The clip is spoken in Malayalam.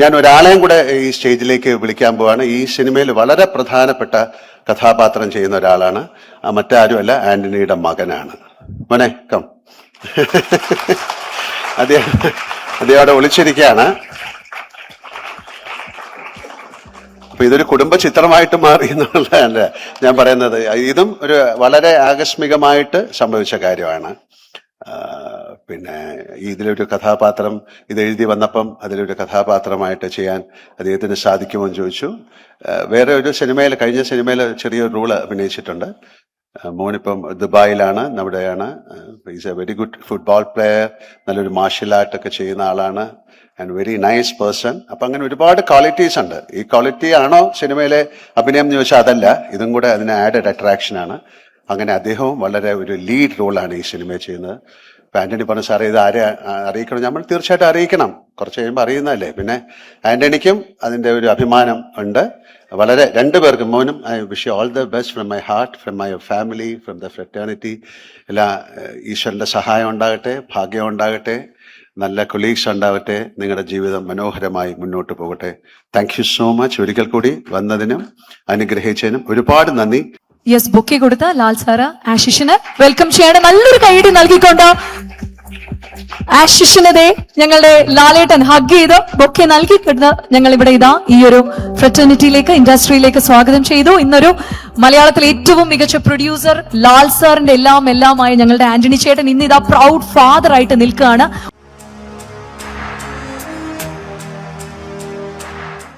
ഞാൻ ഒരാളെയും കൂടെ ഈ സ്റ്റേജിലേക്ക് വിളിക്കാൻ പോവാണ്. ഈ സിനിമയിൽ വളരെ പ്രധാനപ്പെട്ട കഥാപാത്രം ചെയ്യുന്ന ഒരാളാണ്. മറ്റാരും മറ്റാരുമല്ല ആന്റണിയുടെ മകനാണ്. മോനെ കം അദ്ദേഹം അദ്ദേഹം അവിടെ ഒളിച്ചിരിക്കുകയാണ്. അപ്പൊ ഇതൊരു കുടുംബ ചിത്രമായിട്ട് മാറി എന്നുള്ളതല്ല ഞാൻ പറയുന്നത്. ഇതും ഒരു വളരെ ആകസ്മികമായിട്ട് സംഭവിച്ച കാര്യമാണ്. പിന്നെ ഇതിലൊരു കഥാപാത്രം ഇത് എഴുതി വന്നപ്പം അതിലൊരു കഥാപാത്രമായിട്ട് ചെയ്യാൻ അദ്ദേഹത്തിന് സാധിക്കുമോ എന്ന് ചോദിച്ചു. വേറെ ഒരു സിനിമയിൽ കഴിഞ്ഞ സിനിമയിൽ ചെറിയൊരു റോൾ അഭിനയിച്ചിട്ടുണ്ട്. മോനിപ്പം ദുബായിലാണ് നമ്മുടെയാണ് is a very good football player നല്ലൊരു മാർഷ്യൽ ആർട്ട് ഒക്കെ ചെയ്യുന്ന ആളാണ് ആൻഡ് വെരി നൈസ് പേഴ്സൺ അപ്പൊ അങ്ങനെ ഒരുപാട് ക്വാളിറ്റീസ് ഉണ്ട്. ഈ ക്വാളിറ്റി ആണോ സിനിമയിലെ അഭിനയം എന്ന് ചോദിച്ചാൽ അതല്ല. ഇതും കൂടെ അതിന് ആഡഡ് അട്രാക്ഷൻ ആണ്. അങ്ങനെ അദ്ദേഹവും വളരെ ഒരു ലീഡ് റോളാണ് ഈ സിനിമയിൽ ചെയ്യുന്നത്. ആന്റണി പറഞ്ഞു സാറേ ഇത് ആരെ അറിയിക്കണം? നമ്മൾ തീർച്ചയായിട്ടും അറിയിക്കണം. കുറച്ച് കഴിയുമ്പോൾ അറിയുന്നതല്ലേ? പിന്നെ ആന്റണിക്കും അതിന്റെ ഒരു അഭിമാനം ഉണ്ട്. വളരെ രണ്ടു രണ്ടുപേർക്കും മോനും I wish all the best from my heart from my family from the fraternity എല്ലാ ഈശ്വരന്റെ സഹായം ഉണ്ടാകട്ടെ ഭാഗ്യം ഉണ്ടാകട്ടെ നല്ല കൊലീഗ്സ് ഉണ്ടാവട്ടെ നിങ്ങളുടെ ജീവിതം മനോഹരമായി മുന്നോട്ട് പോകട്ടെ. താങ്ക് യു സോ മച്ച് ഒരിക്കൽ കൂടി വന്നതിനും അനുഗ്രഹിച്ചതിനും ഒരുപാട് നന്ദി. യെസ് ബുക്കി കൊടുത്ത ലാൽ സാറ ആശിഷിന് വെൽക്കം ചെയ്യണം നല്ലൊരു കൈയടി നൽകിക്കൊണ്ട്? ആശിഷിനതെ ഞങ്ങളുടെ ലാലേട്ടൻ ഹഗ് ചെയ്ത് ബൊക്കെ നൽകി കിട്ടുന്ന ഞങ്ങൾ ഇവിടെ ഇതാ ഈ ഒരു ഫ്രറ്റേണിറ്റിയിലേക്ക് ഇൻഡസ്ട്രിയിലേക്ക് സ്വാഗതം ചെയ്തു. ഇന്നൊരു മലയാളത്തിലെ ഏറ്റവും മികച്ച പ്രൊഡ്യൂസർ ലാൽ സാറിന്റെ എല്ലാം എല്ലാമായി ഞങ്ങളുടെ ആന്റണി ചേട്ടൻ ഇന്ന് ഇതാ പ്രൗഡ് ഫാദർ ആയിട്ട് നിൽക്കുകയാണ്.